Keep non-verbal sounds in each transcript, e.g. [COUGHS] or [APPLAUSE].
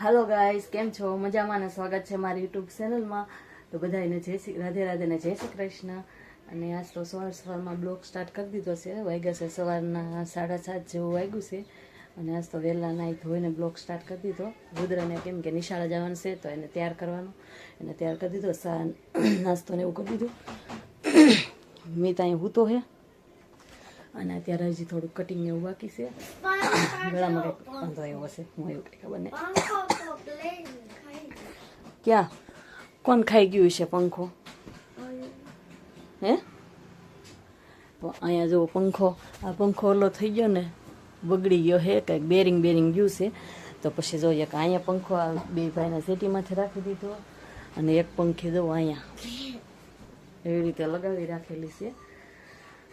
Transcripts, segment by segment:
હાલો guys કેમ છો? મજામાં અને સ્વાગત છે મારી યુટ્યુબ ચેનલમાં તો બધાને જય શ્રી, રાધે રાધે ને જય શ્રી કૃષ્ણ. અને આજ તો સવાર સવારમાં બ્લોગ સ્ટાર્ટ કરી દીધો છે. વાગ્યા છે સવારના સાડા સાત જેવું વાગ્યું છે. અને આજ તો વહેલા નાહી ધોઈને બ્લોગ સ્ટાર્ટ કરી દીધો. રુદ્રને કેમ કે નિશાળા જવાનું છે, તો એને તૈયાર કરવાનું. એને તૈયાર કરી દીધો. સા નાસ્તો ને એવું કરી દીધું. [COUGHS] મેં ત્યાં હું હૂતો હે. અને અત્યારે હજી થોડું કટિંગ એવું બાકી છે. ગળામાં કંઈક વાંધો એવો હશે, હું એવું કંઈ ખબર નહીં. ક્યાં? કોણ ખાઈ ગયું છે પંખો? હે? અહીંયા જો પંખો, આ પંખો ઓલો થઈ ગયો ને, બગડી ગયો હે, કંઈક બેરિંગ બેરિંગ ગયું છે. તો પછી જોઈએ કે અહીંયા પંખો આ બે ભાઈના સેટીમાંથી રાખી દીધો. અને એક પંખી જો અહીંયા. એવી રીતે લગાવી રાખેલી છે.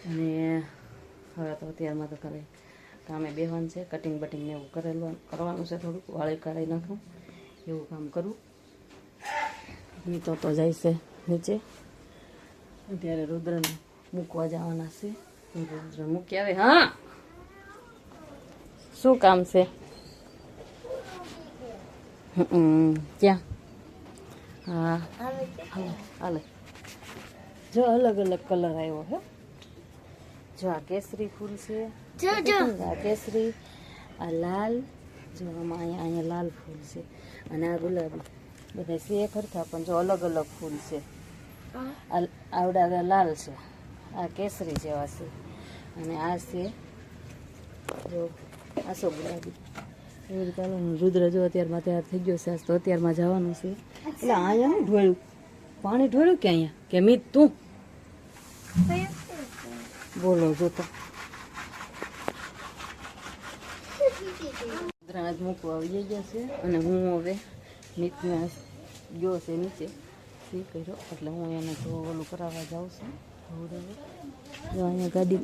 અને હવે તો અત્યારમાં તો કરે કામે બેહવાનું છે. કટિંગ બટિંગ ને એવું કરેલું, કરવાનું છે થોડુંક. વાળી કાઢી નાખું. એવું કામ કરું. નીચો તો જાય છે નીચે. અત્યારે રુદ્રને મૂકવા જવાના છે. રુદ્ર મૂકી આવે. હા! શું કામ છે? ક્યાં? હા. હાલે જો અલગ અલગ કલર આવ્યો હે જો આ કેસરી ફૂલ છે. આ કેસરી આ લાલ જો આમાં અહીંયા અહીંયા લાલ ફૂલ છે. અને આ ગુલાબી. બધા છે ખરખા પણ જો અલગ અલગ ફૂલ છે. આ આવડા લાલ છે. આ કેસરી જેવા છે. અને આ છે જો આસો ગુલાબી. એવી રીતે રુદ્ર જો અત્યારમાં તૈયાર થઈ ગયો છે. તો અત્યારમાં જવાનું છે. એટલે અહીંયા નહીં ઢોળ્યું. પાણી ઢોળ્યું કે અહીંયા? કે મીત તું? બોલો જો તો. દ્રાજ મૂકવા આવી છે અને હું હવે નીચના ગયો છે નીચે. એ કર્યો? એટલે હું એને તો ઓલું કરાવવા જાઉં છું. જો અહીંયા ગાડી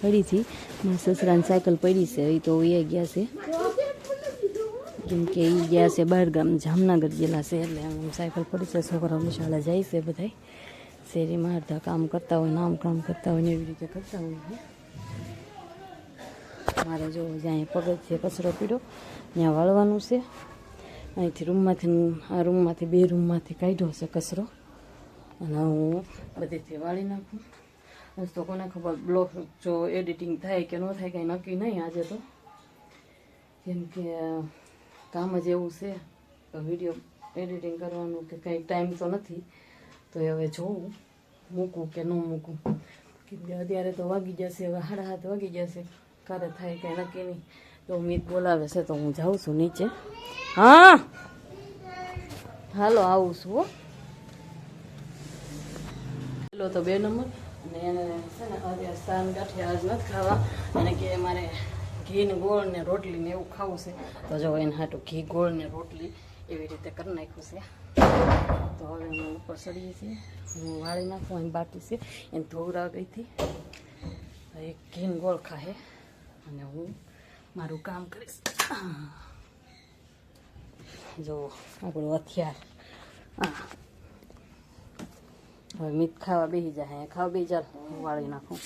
પડી હતી મારા સસરાની સાયકલ પડી છે. એ તો એ ગયા છે. કેમ કે એ ગયા છે બહાર ગામ જામનગર ગયેલા છે. એટલે આમ સાયકલ પડી છે. છોકરાઓની શાળા જાય છે બધાય. શેરીમાં અડધા કામ કરતા હોય, નામ કામ કરતા હોય ને એવી રીતે કરતા હોય મારે જો જ્યાં પગથિયે કચરો પીડ્યો ત્યાં વાળવાનું છે. અહીંથી રૂમમાંથી, આ રૂમમાંથી, બે રૂમમાંથી કાઢ્યો છે કચરો. અને હું બધેથી વાળી નાખું. આજ તો કોને ખબર બ્લોગ જો એડિટિંગ થાય કે ન થાય, કંઈ નક્કી નહીં આજે તો. કેમ કે કામ જ એવું છે. વીડિયો એડિટિંગ કરવાનું કે કંઈ ટાઈમ તો નથી. તો હવે જોઉં, મૂકું કે ન મૂકું. કે અત્યારે તો વાગી જશે, હવે સાડા હાથ વાગી જશે. ક્યારે થાય કંઈ નક્કી નહીં. તો મીત બોલાવે છે તો હું જાઉં છું નીચે. હા! હાલો, આવું છું હો. પેલો તો બે નંબર. અને એને છે ને અત્યારે સાન ગાંઠિયા આજ નથી ખાવા. અને કે મારે ઘી ને ગોળ ને રોટલી ને એવું ખાવું છે. તો જો એને હાટું ઘી ગોળ ને રોટલી એવી રીતે કરી નાખ્યું છે. તો હવે હું ઉપર ચડીએ છીએ હું વાળી નાખું અહીં બાકી છે એને ધોવરા ગઈ હતી એક ઘીન ગોળ ખાહે અને હું મારું કામ કરીશ જો આપણું હથિયાર હવે મીત ખાવા બેસી જાય ખાવા બેસી ચાલ હું વાળી નાખું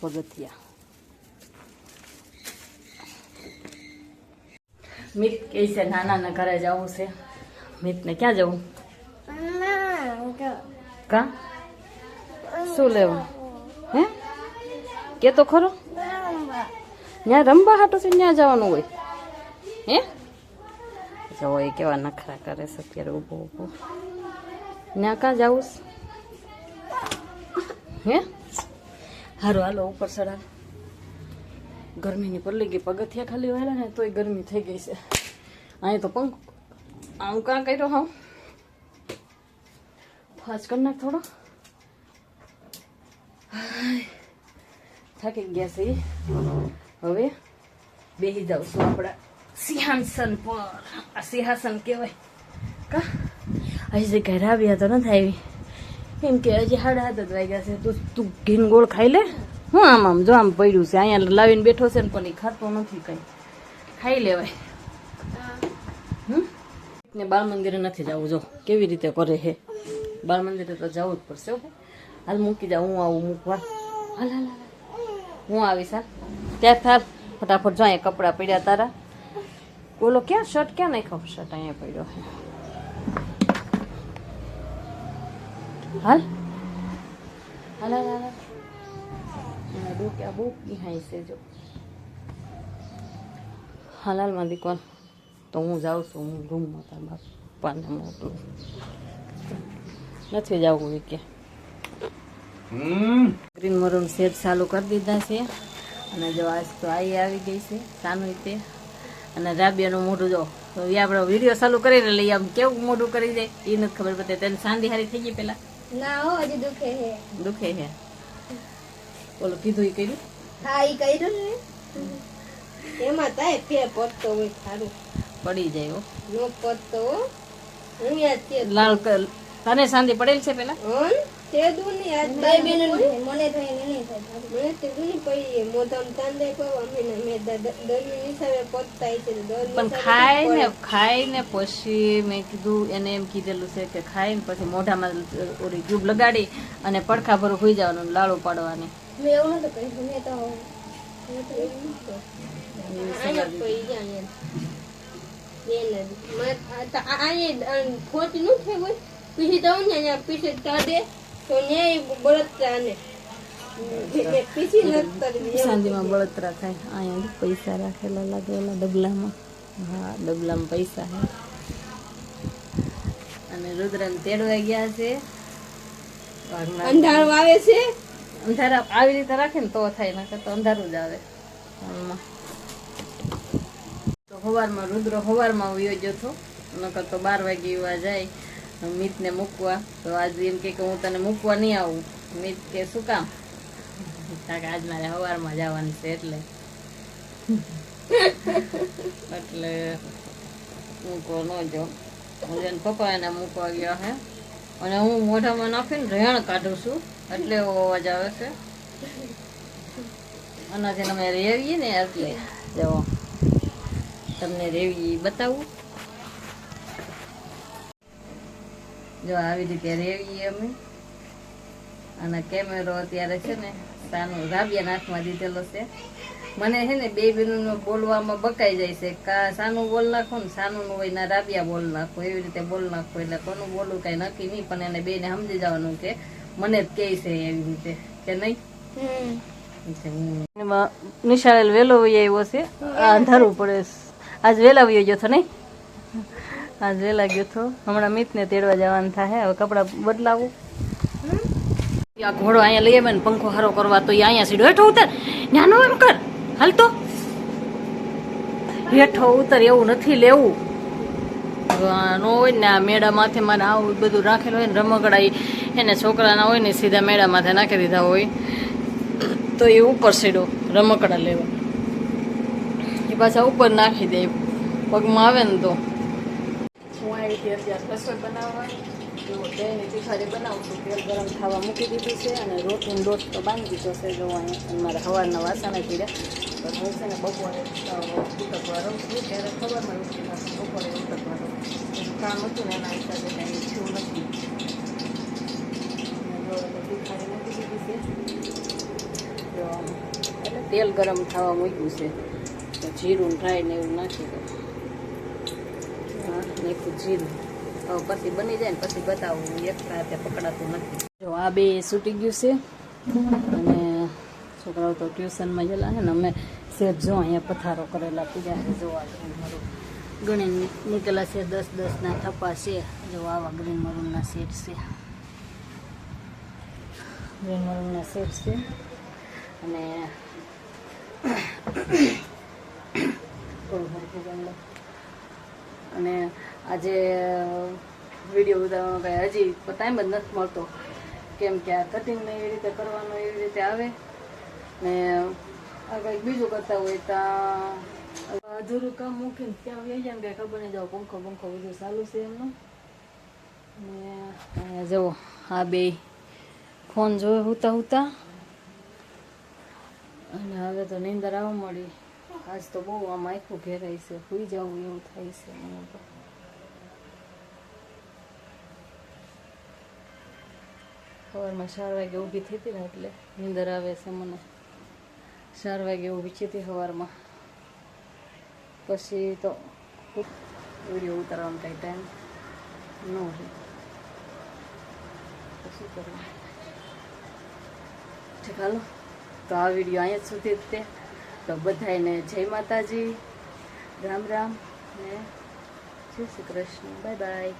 પગથિયા મિત કહે છે નાનાના ઘરે જવું છે મિતને ક્યાં જવું કા? શું લેવું? હે? કે તો ખરો? ત્યાં રમવા હાટું છે ત્યાં જવાનું હોય. હે? જો એ કેવા નખરા કરે છે, અત્યારે ઊભો ઊભો. ત્યાં કાં જવું? હે? હારું, હાલો, ઉપર ચડાવ ગરમીની પડલી ગઈ, પગથિયા ખાલી વહેલા ને તોય ગરમી થઈ ગઈ છે. અહીં તો પંખ આમ કાં કર્યો હા ફાસ કરી નાખ થોડો. થાકી ગયા છે. હવે બેસી જાઉં છું આપણા સિંહાસન પર. આ સિંહાસન કહેવાય. કા? હજી ઘરે આવ્યા તો નથી આવી કેમ કે હજી સાડા હાથ જ વાગ્યા છે તો તું ઘીન ગોળ ખાઈ લે. હું આમ આમ જો આમ પડ્યું છે અહીંયા લાવીને બેઠો છે ને પણ એ ખાતો નથી કંઈ. ખાઈ લેવાય. હમ? ને બાળ મંદિરે નથી જવું જો. કેવી રીતે કરે છે બાળ મંદિરે તો જવું જ પડશે હો. હાલ મૂકી જાઉં હું આવું મૂકવા. હાલ હાલ હું આવીશ, હાલ. ત્યાં થાલ ફટાફટ જો અહીંયા કપડાં પડ્યા તારા. બોલો, ક્યાં શર્ટ ક્યાં નાખ્યો શર્ટ અહીંયા પડ્યો? હાલ. હાલ હાલ હાલ બહુ નિહાય છે, જો. હાલ હાલમાં દીકવાન. તો હું જાઉં છું, હું રૂમમાં તારા બાપાને મોકલું. નથી જવું એ કે ગ્રીન મરૂન શેડ ચાલુ કરી દીધા છે. અને જો આજ તો આઈ આવી ગઈ છે સાનું રીતે અને રાબિયાનું મોઢું જો તો એ આપણે વીડિયો ચાલુ કરીને લઈએ આમ કેવું મોઢું કરી દે એ નથી ખબર પડતી તેને સાંધી હારી થઈ ગઈ પેલા. ના હો હજી દુખે છે. દુખે છે. ઓલું કીધું એ કર્યું? હા એ કર્યું ને. એમાં તાય ફેર પડતો હોય સારું પડી જાય હો. નો પડતો હો. અહીંયા લાલ કલ- તને શાંતિ પડેલ છે પેલા? તે દુની આજ બાઈ બેન મને તો નહીં થાય મને તે દુની પડી મોઢામાં તાંદે કહો અમે ને મે દરની નિસાવે પડતા છે. દર પણ ખાઈને ખાઈને પછી મેં કીધું એને એમ કીધેલું છે કે ખાઈને પછી મોઢામાં ઓલી ટ્યુબ લગાડી અને પડખા ભરું હોઈ જવાનું લાડુ પાડવાની. મેં એવું નતું કહ્યું મેં તો ખોટનું થયું હોય. પીસી દઉં ને અહીંયા પીસી તળે તો ન્યાય બળતરા ને. મેં પીસી નથી તળવી બળતરા થાય. અહીંયા પૈસા રાખેલા લાગેલા ડબલામાં હા ડબલામાં પૈસા હે. અને રુદ્રન તેડવા ગયા છે. અંધારું આવે છે? અંધારા આવી રીતે રાખે ને તો થાય નકર તો અંધારું જ આવે. તો હવારમાં રુદ્ર સવારમાં વયો જતો નકર તો બાર વાગે એવા જાય. મિતને મૂકવા. તો આજ એમ કે હું તને મૂકવા નહીં આવું. મિત કે, શું કામ? કારણ આજ મારે સવારમાં જવાનું છે એટલે. એટલે મૂકો ન જો હું જેને પપ્પા એને મૂકવા ગયા હે. અને હું મોઢામાં નાખીને રેણ કાઢું છું. એટલે એવો અવાજ આવે છે. અને જેને અમે રેવીએ ને એટલે. જો, તમને રેવી બતાવું. જો આવી રીતે રેવીએ અમે. અને કેમેરો અત્યારે છે ને સાનો રાબિયા નાખમાં દીધેલો છે. મને છે ને બે બહેનોનું બોલવામાં બકાઈ જાય છે. કા સાનું બોલ નાખો ને સાનું હોય ના રાબિયા બોલ નાખો. એવી રીતે બોલ નાખો એટલે કોનું બોલવું કઈ નક્કી નહીં પણ એને બેને સમજી જવાનું કે મને જ કહે છે એવી રીતે. કે નહીં? નિશાળેલ વેલો વહી આવ્યો છે. અંધારું પડે. આજ વેલા વહી ગયો હતો નહીં? આજ વેલા ગયો તો હમણાં મિતને તેડવા જવાનું થાય, હવે કપડાં બદલાવું. આ ઘોડો અહીંયા લઈ આવે ને પંખો હારો કરવા તો અહીંયા સીધો હેઠો ઉતર. ત્યાં નો એમ કર. હાલ તો. હેઠો ઉતર, એવું નથી લેવું. નો હોય ને, આ મેળા માથે મારે આવું બધું રાખેલું હોય ને, રમકડા એને છોકરાના હોય ને સીધા મેળા માથે નાખી દીધા હોય. તો એ ઉપર સીડો રમકડા લેવા. એ પાછા ઉપર નાખી દે. પગમાં આવે ને તો. હતી અત્યારે રસોઈ બનાવવા જો દહીંની તિખારી બનાવું છું તેલ ગરમ થવા મૂકી દીધું છે અને રોટલીનો લોટ તો બાંધી દીધો છે. જો અહીંયા મારા સવારના વાસણ પીડ્યા તો હું છે ને બપોરે ઉતકવા રહું છું. ત્યારે ખબર ઉઠી નાખું બપોરે ઉતકવા રહું કામ હતું ને એના હિસાબે કાંઈ થયું નથી. એટલે મૂકી દીધી છે. જો એટલે તેલ ગરમ થવા મૂક્યું છે. જીરું ડ્રાય ને એવું નાખી દઉં. નાખ્યું જીરું પછી બની જાય ને બતાવું હું રાતે પકડાતું નથી જો આ બે સૂટી ગયું છે, અને છોકરાઓ તો ટ્યુશનમાં ગયેલા છે ને અમે સેટ જો અહીંયા પથારો કરેલા છે જોવા મારું ગણી નીકળેલા છે દસ દસના થપ્પા છે, જો આવા ગ્રીન મરૂનના સેટ છે ગ્રીન મરૂનના સેટ છે અને થોડું હરખું. અને આજે વીડિયો ઉતારવાનો કાંઈ હજી ટાઈમ જ નથી મળતો. કેમ કે આ કટિંગને એવી રીતે કરવાનું, એવી રીતે આવે. ને આ કંઈક બીજું કરતા હોય ત્યાં અધૂરું કામ મૂકીને ત્યાં વહી જાય કાંઈ ખબર નહીં, જાઓ પંખો પંખો બધું ચાલુ છે એમનું. ને જુઓ આ બે ફોન જોવે હુતા હુતા. અને હવે તો નીંદર આવવા મળી આજ તો બહુ આમ આખું ઘેરાય છે સુઈ જવું એવું થાય છે મને તો. સવારમાં ચાર વાગે ઊભી થઈ હતી ને એટલે નીંદર આવે છે મને. ચાર વાગે ઊભી થઈ હતી સવારમાં. પછી તો વીડિયો ઉતારવાનો કાંઈ ટાઈમ ન રહે શું કરવું? ચાલો તો આ વીડિયો અહીંયા જ સુધી તે. તો બધાને જય માતાજી. રામ રામ ને જય શ્રી કૃષ્ણ. Bye bye.